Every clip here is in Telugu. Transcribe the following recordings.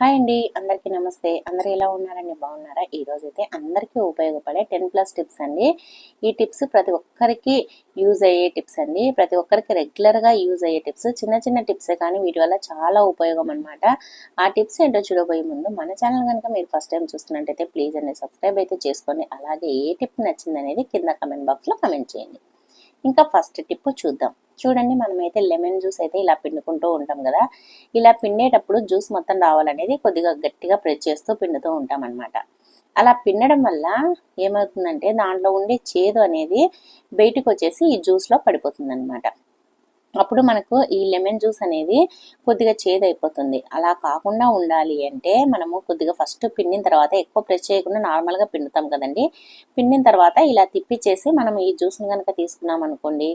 హాయ్ అండి. అందరికీ నమస్తే. అందరు ఎలా ఉన్నారండి? బాగున్నారా? ఈ అయితే అందరికీ ఉపయోగపడే టెన్ ప్లస్ టిప్స్ అండి. ఈ టిప్స్ ప్రతి ఒక్కరికి యూజ్ అయ్యే టిప్స్ అండి. ప్రతి ఒక్కరికి రెగ్యులర్గా యూజ్ అయ్యే టిప్స్. చిన్న చిన్న టిప్సే కానీ వీటి వల్ల చాలా ఉపయోగం అనమాట ఆ టిప్స్ ఏంటో చూడబోయే ముందు మన ఛానల్ కనుక మీరు ఫస్ట్ టైం చూస్తున్నట్టయితే ప్లీజ్ అండి సబ్స్క్రైబ్ అయితే చేసుకోండి అలాగే ఏ టిప్ నచ్చింది అనేది కింద కమెంట్ బాక్స్లో కమెంట్ చేయండి. ఇంకా ఫస్ట్ టిప్ చూద్దాం. చూడండి మనమైతే లెమన్ జ్యూస్ అయితే ఇలా పిండుకుంటూ ఉంటాం కదా. ఇలా పిండేటప్పుడు జ్యూస్ మొత్తం రావాలనేది కొద్దిగా గట్టిగా ప్రెస్ చేస్తూ పిండుతూ ఉంటాం అనమాట అలా పిండడం వల్ల ఏమవుతుందంటే దాంట్లో ఉండే చేదు అనేది బయటకు వచ్చేసి ఈ జ్యూస్లో పడిపోతుంది అనమాట అప్పుడు మనకు ఈ లెమన్ జ్యూస్ అనేది కొద్దిగా చేదు అయిపోతుంది అలా కాకుండా ఉండాలి అంటే మనము కొద్దిగా ఫస్ట్ పిండిన తర్వాత ఎక్కువ ప్రెస్ చేయకుండా నార్మల్గా పిండుతాం కదండి. పిండిన తర్వాత ఇలా తిప్పిచ్చేసి మనం ఈ జ్యూస్ని కనుక తీసుకున్నాం అనుకోండి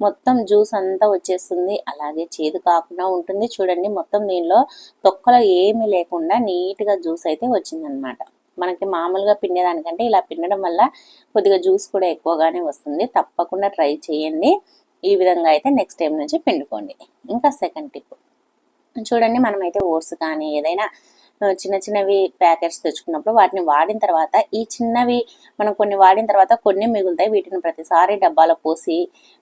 మొత్తం జ్యూస్ అంతా వచ్చేస్తుంది. అలాగే చేదు కాకుండా ఉంటుంది. చూడండి మొత్తం దీనిలో తొక్కలో ఏమీ లేకుండా నీట్గా జ్యూస్ అయితే వచ్చిందనమాట. మనకి మామూలుగా పిండేదానికంటే ఇలా పిండడం వల్ల కొద్దిగా జ్యూస్ కూడా ఎక్కువగానే వస్తుంది. తప్పకుండా ట్రై చేయండి. ఈ విధంగా అయితే నెక్స్ట్ టైం నుంచి పిండుకోండి. ఇంకా సెకండ్ టిప్ చూడండి మనమైతే ఓట్స్ కానీ ఏదైనా చిన్న చిన్నవి ప్యాకెట్స్ తెచ్చుకున్నప్పుడు వాటిని వాడిన తర్వాత ఈ చిన్నవి మనం కొన్ని వాడిన తర్వాత కొన్ని మిగులుతాయి. వీటిని ప్రతిసారి డబ్బాలో పోసి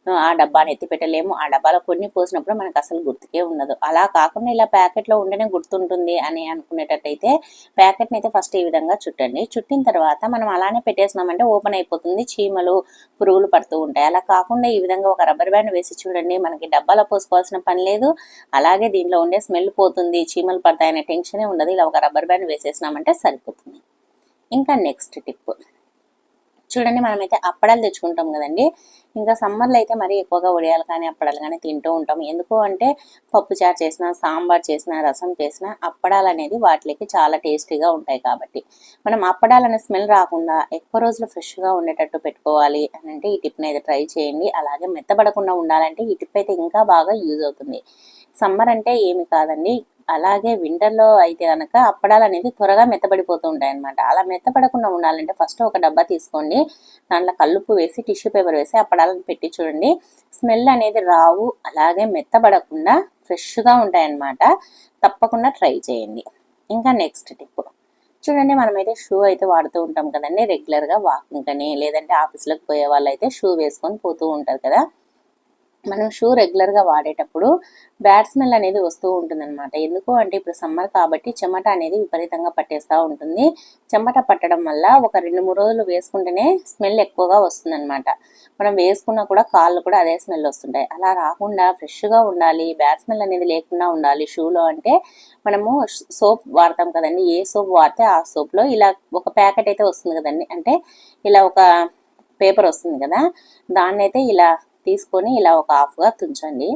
ఆ, డబ్బాని ఎత్తి పెట్టలేము. ఆ డబ్బాలో కొన్ని పోసినప్పుడు మనకు అసలు గుర్తుకే ఉండదు. అలా కాకుండా ఇలా ప్యాకెట్లో ఉండనే గుర్తుంటుంది అని అనుకునేటట్టయితే ప్యాకెట్ని అయితే ఫస్ట్ ఈ విధంగా చుట్టండి. చుట్టిన తర్వాత మనం అలానే పెట్టేసినామంటే ఓపెన్ అయిపోతుంది. చీమలు పురుగులు పడుతూ ఉంటాయి. అలా కాకుండా ఈ విధంగా ఒక రబ్బర్ బ్యాండ్ వేసి చూడండి. మనకి డబ్బాలో పోసుకోవాల్సిన పని లేదు. అలాగే దీంట్లో ఉండే స్మెల్ పోతుంది. చీమలు పడతాయనే టెన్షనే ఉండదు. ఇలా ఒక రబ్బర్ బ్యాండ్ వేసేసినామంటే సరిపోతుంది. ఇంకా నెక్స్ట్ టిప్ చూడండి మనమైతే అప్పడాలు తెచ్చుకుంటాం కదండి. ఇంకా సమ్మర్లో అయితే మరీ ఎక్కువగా ఉడియాలు కానీ అప్పడాలు కానీ తింటూ ఉంటాం. ఎందుకు అంటే పప్పు చారు చేసిన సాంబార్ చేసిన రసం చేసిన అప్పడాలు అనేది వాటికి చాలా టేస్టీగా ఉంటాయి కాబట్టి. మనం అప్పడాలనే స్మెల్ రాకుండా ఎక్కువ రోజులు ఫ్రెష్గా ఉండేటట్టు పెట్టుకోవాలి అని అంటే ఈ టిప్ని అయితే ట్రై చేయండి. అలాగే మెత్తబడకుండా ఉండాలంటే ఈ టిప్ అయితే ఇంకా బాగా యూజ్ అవుతుంది. సమ్మర్ అంటే ఏమి కాదండి అలాగే వింటర్లో అయితే కనుక అప్పడాలు అనేది త్వరగా మెత్తబడిపోతూ ఉంటాయి అనమాట అలా మెత్తపడకుండా ఉండాలంటే ఫస్ట్ ఒక డబ్బా తీసుకోండి. దాంట్లో కల్లుపు వేసి టిష్యూ పేపర్ వేసి అప్పడాలను పెట్టి చూడండి. స్మెల్ అనేది రావు అలాగే మెత్తబడకుండా ఫ్రెష్గా ఉంటాయన్నమాట. తప్పకుండా ట్రై చేయండి. ఇంకా నెక్స్ట్ టిప్ చూడండి మనమైతే షూ అయితే వాడుతూ ఉంటాం కదండి. రెగ్యులర్గా వాకింగ్ కానీ లేదంటే ఆఫీస్లోకి పోయే వాళ్ళు అయితే షూ వేసుకొని పోతూ ఉంటారు కదా. మనం షూ రెగ్యులర్గా వాడేటప్పుడు బ్యాడ్ స్మెల్ అనేది వస్తూ ఉంటుందన్నమాట. ఎందుకు అంటే ఇప్పుడు సమ్మర్ కాబట్టి చెమట అనేది విపరీతంగా పట్టేస్తూ ఉంటుంది. చెమట పట్టడం వల్ల ఒక రెండు మూడు రోజులు వేసుకుంటేనే స్మెల్ ఎక్కువగా వస్తుందన్నమాట. మనం వేసుకున్నా కూడా కాళ్ళు కూడా అదే స్మెల్ వస్తుంటాయి. అలా రాకుండా ఫ్రెష్గా ఉండాలి బ్యాడ్ స్మెల్ అనేది లేకుండా ఉండాలి షూలో అంటే మనము సోప్ వాడతాం కదండి. ఏ సోప్ వాడితే ఆ సోప్లో ఇలా ఒక ప్యాకెట్ అయితే వస్తుంది కదండి. అంటే ఇలా ఒక పేపర్ వస్తుంది కదా. దాన్ని అయితే ఇలా తీసుకొని ఇలా ఒక హాఫ్గా తుంచండి.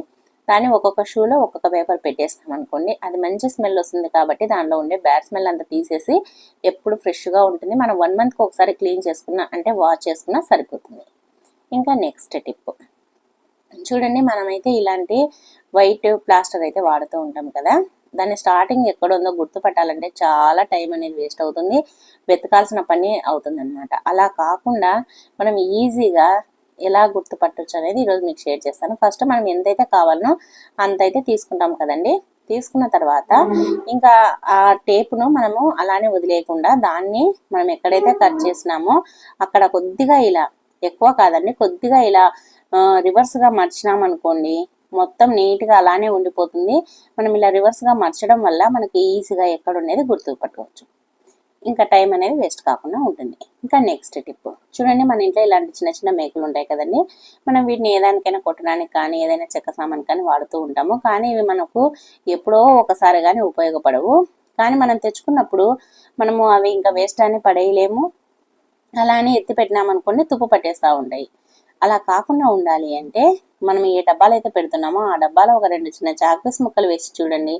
దాన్ని ఒక్కొక్క షూలో ఒక్కొక్క పేపర్ పెట్టేస్తాం అనుకోండి. అది మంచి స్మెల్ వస్తుంది కాబట్టి దానిలో ఉండే బ్యాడ్ స్మెల్ అంతా తీసేసి ఎప్పుడు ఫ్రెష్గా ఉంటుంది. మనం వన్ మంత్కి ఒకసారి క్లీన్ చేసుకున్నా అంటే వాష్ చేసుకున్నా సరిపోతుంది. ఇంకా నెక్స్ట్ టిప్. చూడండి మనమైతే ఇలాంటి వైట్ ప్లాస్టర్ అయితే వాడుతూ ఉంటాం కదా. దాన్ని స్టార్టింగ్ ఎక్కడ ఉందో గుర్తుపట్టాలంటే చాలా టైం అనేది వేస్ట్ అవుతుంది. వెతకాల్సిన పని అవుతుంది అనమాట అలా కాకుండా మనం ఈజీగా ఎలా గుర్తుపట్టొచ్చు అనేది ఈరోజు మీకు షేర్ చేస్తాను. ఫస్ట్ మనం ఎంతైతే కావాలనో అంత అయితే తీసుకుంటాం కదండి. తీసుకున్న తర్వాత ఇంకా ఆ టేపును మనము అలానే వదిలేయకుండా దాన్ని మనం ఎక్కడైతే కట్ చేసినామో అక్కడ కొద్దిగా ఇలా ఎక్కువ కాదండి కొద్దిగా ఇలా రివర్స్గా మర్చినాం అనుకోండి మొత్తం నీట్గా అలానే ఉండిపోతుంది. మనం ఇలా రివర్స్గా మర్చడం వల్ల మనకి ఈజీగా ఎక్కడ ఉండేది గుర్తుపట్టుకోవచ్చు. ఇంకా టైం అనేది వేస్ట్ కాకుండా ఉంటుంది. ఇంకా నెక్స్ట్ టిప్ చూడండి మన ఇంట్లో ఇలాంటి చిన్న చిన్న మేకులు ఉంటాయి కదండి. మనం వీటిని ఏదానికైనా కొట్టడానికి కానీ ఏదైనా చెక్క సామాన్ కానీ వాడుతూ ఉంటాము. కానీ ఇవి మనకు ఎప్పుడో ఒకసారి కానీ ఉపయోగపడవు. కానీ మనం తెచ్చుకున్నప్పుడు మనము అవి ఇంకా వేస్ట్ అని పడేయలేము. అలా అని ఎత్తి పెట్టినామనుకోండి తుప్పు పట్టేస్తూ ఉంటాయి. అలా కాకుండా ఉండాలి అంటే మనం ఏ డబ్బాలు అయితే పెడుతున్నామో ఆ డబ్బాలో ఒక రెండు చిన్న చాక్పీస్ ముక్కలు వేసి చూడండి.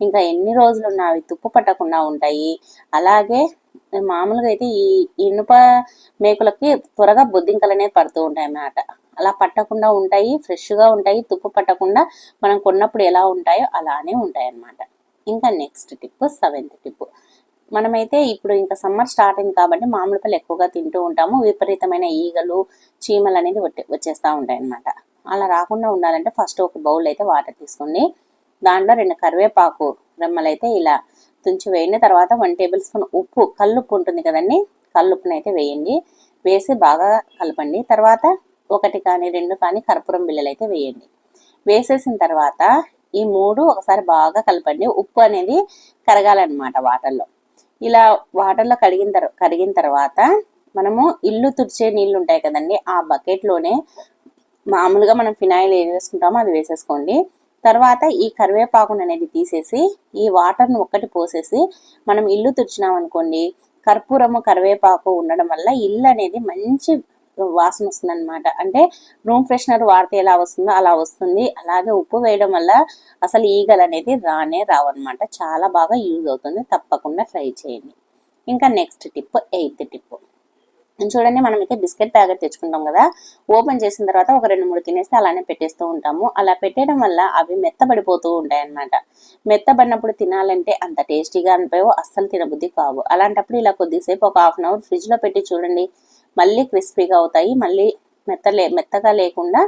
ఇంకా ఎన్ని రోజులు ఉన్నా అవి తుప్పు పట్టకుండా ఉంటాయి. అలాగే మామూలుగా అయితే ఈ ఇనుప మేకులకి త్వరగా బొద్దింకలు అనేవి పడుతూ ఉంటాయి అన్నమాట. అలా పట్టకుండా ఉంటాయి ఫ్రెష్గా ఉంటాయి తుప్పు పట్టకుండా మనం కొన్నప్పుడు ఎలా ఉంటాయో అలానే ఉంటాయి అన్నమాట ఇంకా నెక్స్ట్ టిప్ సెవెంత్ టిప్. మనమైతే ఇప్పుడు ఇంకా సమ్మర్ స్టార్ట్ అయింది కాబట్టి మామిడి పళ్ళు ఎక్కువగా తింటూ ఉంటాము. విపరీతమైన ఈగలు చీమలు అనేది వచ్చేస్తూ ఉంటాయి అన్నమాట అలా రాకుండా ఉండాలంటే ఫస్ట్ ఒక బౌల్ అయితే వాటర్ తీసుకుని దాంట్లో రెండు కరివేపాకు రెమ్మలైతే ఇలా తుంచి వేయండి. తర్వాత వన్ టేబుల్ స్పూన్ ఉప్పు కల్లుప్పు ఉంటుంది కదండి కల్లుప్పును అయితే వేయండి. వేసి బాగా కలపండి. తర్వాత ఒకటి కానీ రెండు కానీ కర్పూరం బిళ్ళలు అయితే వేయండి. వేసేసిన తర్వాత ఈ మూడు ఒకసారి బాగా కలపండి. ఉప్పు అనేది కరగాలన్నమాట వాటర్లో. ఇలా వాటర్లో కడిగిన తర్వాత కడిగిన తర్వాత మనము ఇల్లు తుడిచే నీళ్ళు ఉంటాయి కదండి ఆ బకెట్లోనే మామూలుగా మనం ఫినాయిల్ ఏది వేసుకుంటామో అది వేసేసుకోండి. తర్వాత ఈ కరివేపాకును అనేది తీసేసి ఈ వాటర్ను ఒక్కటి పోసేసి మనం ఇల్లు తుడిచినాం అనుకోండి కర్పూరము కరివేపాకు ఉండడం వల్ల ఇల్లు అనేది మంచి వాసన వస్తుంది అనమాట అంటే రూమ్ ఫ్రెషనర్ వాడితే ఎలా వస్తుందో అలా వస్తుంది. అలాగే ఉప్పు వేయడం వల్ల అసలు ఈగలు అనేది రానే రావన్నమాట. చాలా బాగా యూజ్ అవుతుంది. తప్పకుండా ట్రై చేయండి. ఇంకా నెక్స్ట్ టిప్ ఎయిత్ టిప్. చూడండి మనం అయితే బిస్కెట్ ప్యాకెట్ తెచ్చుకుంటాం కదా. ఓపెన్ చేసిన తర్వాత ఒక రెండు మూడు తినేస్తే అలానే పెట్టేస్తూ ఉంటాము. అలా పెట్టేయడం వల్ల అవి మెత్తబడిపోతూ ఉంటాయి అన్నమాట మెత్తబడినప్పుడు తినాలంటే అంత టేస్టీగా అనిపోయావు అస్సలు తినబుద్ధి కావు. అలాంటప్పుడు ఇలా కొద్దిసేపు ఒక హాఫ్ అన్ అవర్ ఫ్రిడ్జ్లో పెట్టి చూడండి. మళ్ళీ క్రిస్పీగా అవుతాయి మళ్ళీ మెత్తలే మెత్తగా లేకుండా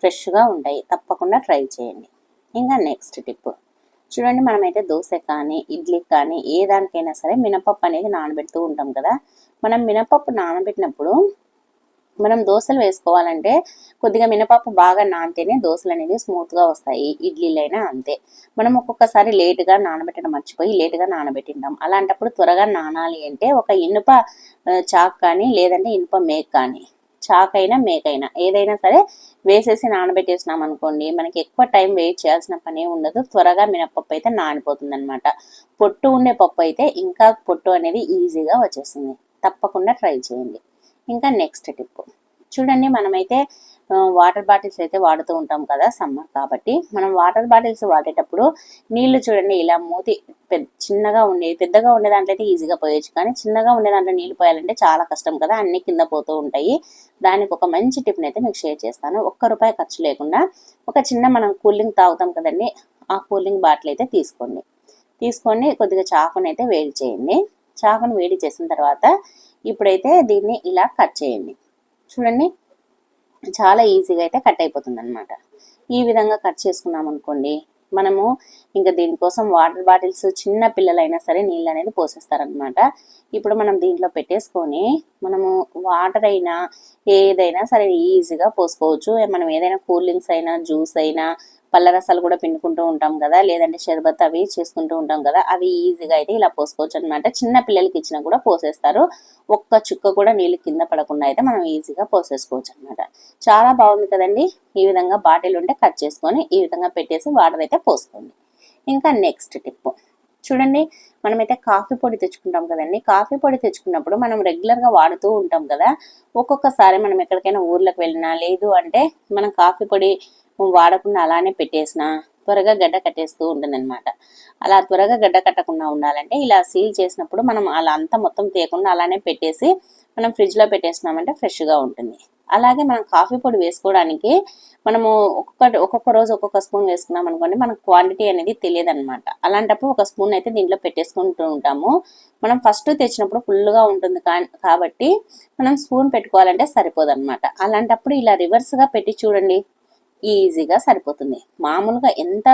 ఫ్రెష్గా ఉంటాయి. తప్పకుండా ట్రై చేయండి. ఇంకా నెక్స్ట్ టిప్. చూడండి మనమైతే దోశ కానీ ఇడ్లీ కానీ ఏ దానికైనా సరే మినపప్పు అనేది నానబెడుతూ ఉంటాం కదా. మనం మినపప్పు నానబెట్టినప్పుడు మనం దోశలు వేసుకోవాలంటే కొద్దిగా మినపప్పు బాగా నానితేనే దోశలు అనేది స్మూత్గా వస్తాయి. ఇడ్లీలైనా అంతే. మనం ఒక్కొక్కసారి లేటుగా నానబెట్టడం మర్చిపోయి లేటుగా నానబెట్టింటాం. అలాంటప్పుడు త్వరగా నానాలి అంటే ఒక ఇనుప చాక్ కానీ లేదంటే ఇనుప మేక్ కానీ చాక్ అయినా మేక్ అయినా ఏదైనా సరే వేసేసి నానబెట్టేసినాం అనుకోండి మనకి ఎక్కువ టైం వెయిట్ చేయాల్సిన పని ఉండదు. త్వరగా మినపప్పు అయితే నానిపోతుంది అనమాట పొట్టు ఉండే పప్పు అయితే ఇంకా పొట్టు అనేది ఈజీగా వచ్చేస్తుంది. తప్పకుండా ట్రై చేయండి. ఇంకా నెక్స్ట్ టిప్ చూడండి మనమైతే వాటర్ బాటిల్స్ అయితే వాడుతూ ఉంటాం కదా సమ్మర్ కాబట్టి. మనం వాటర్ బాటిల్స్ వాడేటప్పుడు నీళ్ళు చూడండి ఇలా మూతి పెద్ద చిన్నగా ఉండే పెద్దగా ఉండే దాంట్లో అయితే ఈజీగా పోయొచ్చు. కానీ చిన్నగా ఉండే దాంట్లో నీళ్ళు పోయాలంటే చాలా కష్టం కదా అన్ని కింద పోతూ ఉంటాయి. దానికి ఒక మంచి టిప్ని అయితే మీకు షేర్ చేస్తాను. ఒక్క రూపాయి ఖర్చు లేకుండా ఒక చిన్న మనం కూలింగ్ తాగుతాం కదండి ఆ కూలింగ్ బాటిల్ అయితే తీసుకోండి. తీసుకొని కొద్దిగా చాకుని అయితే వేడి చేయండి. చాకును వేడి చేసిన తర్వాత ఇప్పుడైతే దీన్ని ఇలా కట్ చేయండి. చూడండి. చాలా ఈజీగా అయితే కట్ అయిపోతుంది అనమాట ఈ విధంగా కట్ చేసుకున్నాం అనుకోండి మనము ఇంకా దీనికోసం వాటర్ బాటిల్స్ చిన్న పిల్లలైనా సరే నీళ్ళు అనేది పోసేస్తారనమాట ఇప్పుడు మనం దీంట్లో పెట్టేసుకొని మనము వాటర్ అయినా ఏదైనా సరే ఈజీగా పోసుకోవచ్చు. మనం ఏదైనా కూల్ డ్రింక్స్ అయినా జ్యూస్ అయినా పళ్ళ రసాలు కూడా పిండుకుంటూ ఉంటాం కదా లేదంటే షర్బత్ అవి చేసుకుంటూ ఉంటాం కదా అవి ఈజీగా అయితే ఇలా పోసుకోవచ్చు అనమాట చిన్న పిల్లలకి ఇచ్చినా కూడా పోసేస్తారు. ఒక్క చుక్క కూడా నీళ్ళు కింద పడకుండా అయితే మనం ఈజీగా పోసేసుకోవచ్చు అనమాట చాలా బాగుంది కదండి? ఈ విధంగా బాటిల్ ఉంటే కట్ చేసుకొని ఈ విధంగా పెట్టేసి వాటర్ అయితే పోసుకోండి. ఇంకా నెక్స్ట్ టిప్. చూడండి మనమైతే కాఫీ పొడి తెచ్చుకుంటాం కదండి. కాఫీ పొడి తెచ్చుకున్నప్పుడు మనం రెగ్యులర్గా వాడుతూ ఉంటాం కదా ఒక్కొక్కసారి మనం ఎక్కడికైనా ఊర్లకు వెళ్ళినా లేదు అంటే మనం కాఫీ పొడి వాడకుండా అలానే పెట్టేసిన త్వరగా గడ్డ కట్టేస్తూ ఉంటుందన్నమాట అలా త్వరగా గడ్డ కట్టకుండా ఉండాలంటే ఇలా సీల్ చేసినప్పుడు మనం అలా అంతా మొత్తం తీయకుండా అలానే పెట్టేసి మనం ఫ్రిడ్జ్లో పెట్టేసినామంటే ఫ్రెష్గా ఉంటుంది. అలాగే మనం కాఫీ పొడి వేసుకోవడానికి మనము ఒక్కొక్క ఒక్కొక్క రోజు ఒక్కొక్క స్పూన్ వేసుకున్నాం అనుకోండి మనకు క్వాంటిటీ అనేది తెలియదు అనమాట అలాంటప్పుడు ఒక స్పూన్ అయితే దీంట్లో పెట్టేసుకుంటూ ఉంటాము. మనం ఫస్ట్ తెచ్చినప్పుడు ఫుల్గా ఉంటుంది కాబట్టి మనం స్పూన్ పెట్టుకోవాలంటే సరిపోదు అనమాట అలాంటప్పుడు ఇలా రివర్స్గా పెట్టి చూడండి. ఈజీగా సరిపోతుంది. మామూలుగా ఎంత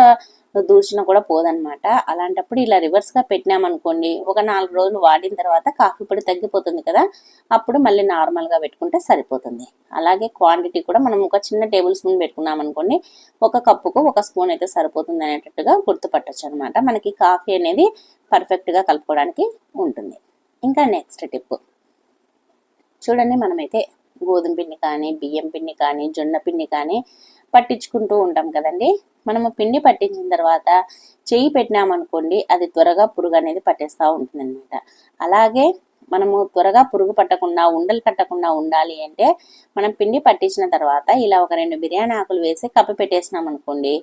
దూసినా కూడా పోదనమాట అలాంటప్పుడు ఇలా రివర్స్గా పెట్టినామనుకోండి ఒక నాలుగు రోజులు వాడిన తర్వాత కాఫీ పొడి తగ్గిపోతుంది కదా అప్పుడు మళ్ళీ నార్మల్గా పెట్టుకుంటే సరిపోతుంది. అలాగే క్వాంటిటీ కూడా మనం ఒక చిన్న టేబుల్ స్పూన్ పెట్టుకున్నాం అనుకోండి ఒక కప్పుకు ఒక స్పూన్ అయితే సరిపోతుంది అనేటట్టుగా గుర్తుపట్టచ్చు అనమాట మనకి కాఫీ అనేది పర్ఫెక్ట్గా కలుపుకోవడానికి ఉంటుంది. ఇంకా నెక్స్ట్ టిప్. చూడండి మనమైతే గోధుమ పిండి కానీ బియ్యం పిండి కానీ జొన్న పిండి కానీ పట్టించుకుంటూ ఉంటాం కదండి. మనము పిండి పట్టించిన తర్వాత చేయి పెట్టినామనుకోండి అది త్వరగా పురుగు అనేది పట్టేస్తూ ఉంటుంది అనమాట అలాగే మనము త్వరగా పురుగు పట్టకుండా ఉండలు కట్టకుండా ఉండాలి అంటే మనం పిండి పట్టించిన తర్వాత ఇలా ఒక రెండు బిర్యానీ ఆకులు వేసి కప్పి పెట్టేసినాం అనుకోండి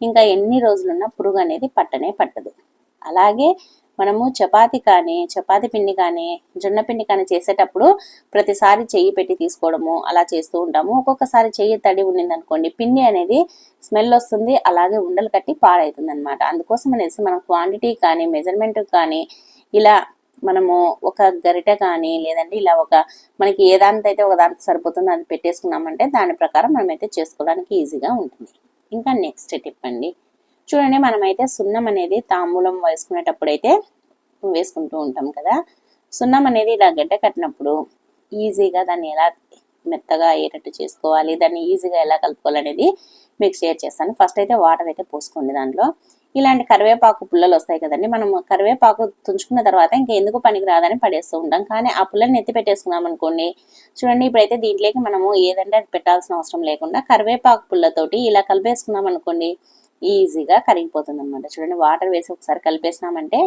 ఇంకా ఎన్ని రోజులున్నా పురుగు అనేది పట్టనే పట్టదు. అలాగే మనము చపాతి కానీ చపాతి పిండి కానీ జొన్న పిండి కానీ చేసేటప్పుడు ప్రతిసారి చెయ్యి పెట్టి తీసుకోవడము అలా చేస్తూ ఉంటాము. ఒక్కొక్కసారి చెయ్యి తడి ఉండింది అనుకోండి పిండి అనేది స్మెల్ వస్తుంది అలాగే ఉండలు కట్టి పాడవుతుంది అనమాట అందుకోసం అనేసి మనం క్వాంటిటీ కానీ మెజర్మెంట్ కానీ ఇలా మనము ఒక గరిటె కానీ లేదంటే ఇలా ఒక మనకి ఏ దాంతో అయితే ఒక దానికి సరిపోతుందో అది పెట్టేసుకున్నామంటే దాని ప్రకారం మనమైతే చేసుకోవడానికి ఈజీగా ఉంటుంది. ఇంకా నెక్స్ట్ టిప్ అండి. చూడండి మనమైతే సున్నం అనేది తాంబూలం వేసుకునేటప్పుడు అయితే వేసుకుంటూ ఉంటాం కదా. సున్నం అనేది ఇలా గడ్డ కట్టినప్పుడు ఈజీగా దాన్ని ఎలా మెత్తగా అయ్యేటట్టు చేసుకోవాలి దాన్ని ఈజీగా ఎలా కలుపుకోవాలనేది మీకు షేర్ చేస్తాను. ఫస్ట్ అయితే వాటర్ అయితే పోసుకోండి దాంట్లో. ఇలాంటి కరివేపాకు పుల్లలు వస్తాయి కదండి. మనం కరివేపాకు తుంచుకున్న తర్వాత ఇంకా ఎందుకు పనికి రాదని పడేస్తూ ఉంటాం. కానీ ఆ పుల్లని ఎత్తి పెట్టేసుకున్నాం అనుకోండి చూడండి ఇప్పుడైతే దీంట్లోకి మనము ఏదంటే అది పెట్టాల్సిన అవసరం లేకుండా కరివేపాకు పుల్లతోటి ఇలా కలిపేసుకున్నాం అనుకోండి ఈజీగా కరిగిపోతుంది అనమాట చూడండి వాటర్ వేసి ఒకసారి కలిపేసినామంటే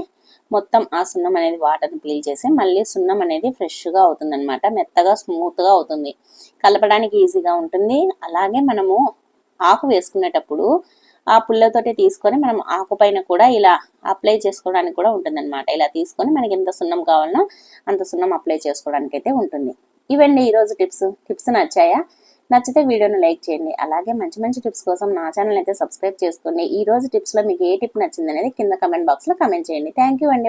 మొత్తం ఆ సున్నం అనేది వాటర్ని పీల్ చేసి మళ్ళీ సున్నం అనేది ఫ్రెష్గా అవుతుంది అనమాట మెత్తగా స్మూత్గా అవుతుంది. కలపడానికి ఈజీగా ఉంటుంది. అలాగే మనము ఆకు వేసుకునేటప్పుడు ఆ పుల్లతోటి తీసుకొని మనం ఆకు పైన కూడా ఇలా అప్లై చేసుకోవడానికి కూడా ఉంటుందన్నమాట. ఇలా తీసుకొని మనకి ఎంత సున్నం కావాలనో అంత సున్నం అప్లై చేసుకోవడానికి అయితే ఉంటుంది. ఇవండి ఈరోజు టిప్స్. టిప్స్ నచ్చాయా? నచ్చితే వీడియోను లైక్ చేయండి. అలాగే మంచి మంచి టిప్స్ కోసం నా ఛానల్ అయితే సబ్స్క్రైబ్ చేసుకోండి. ఈ రోజు టిప్స్లో మీకు ఏ టిప్ నచ్చింది అనేది కింద కమెంట్ బాక్స్లో కమెంట్ చేయండి. థ్యాంక్ యూ అండి.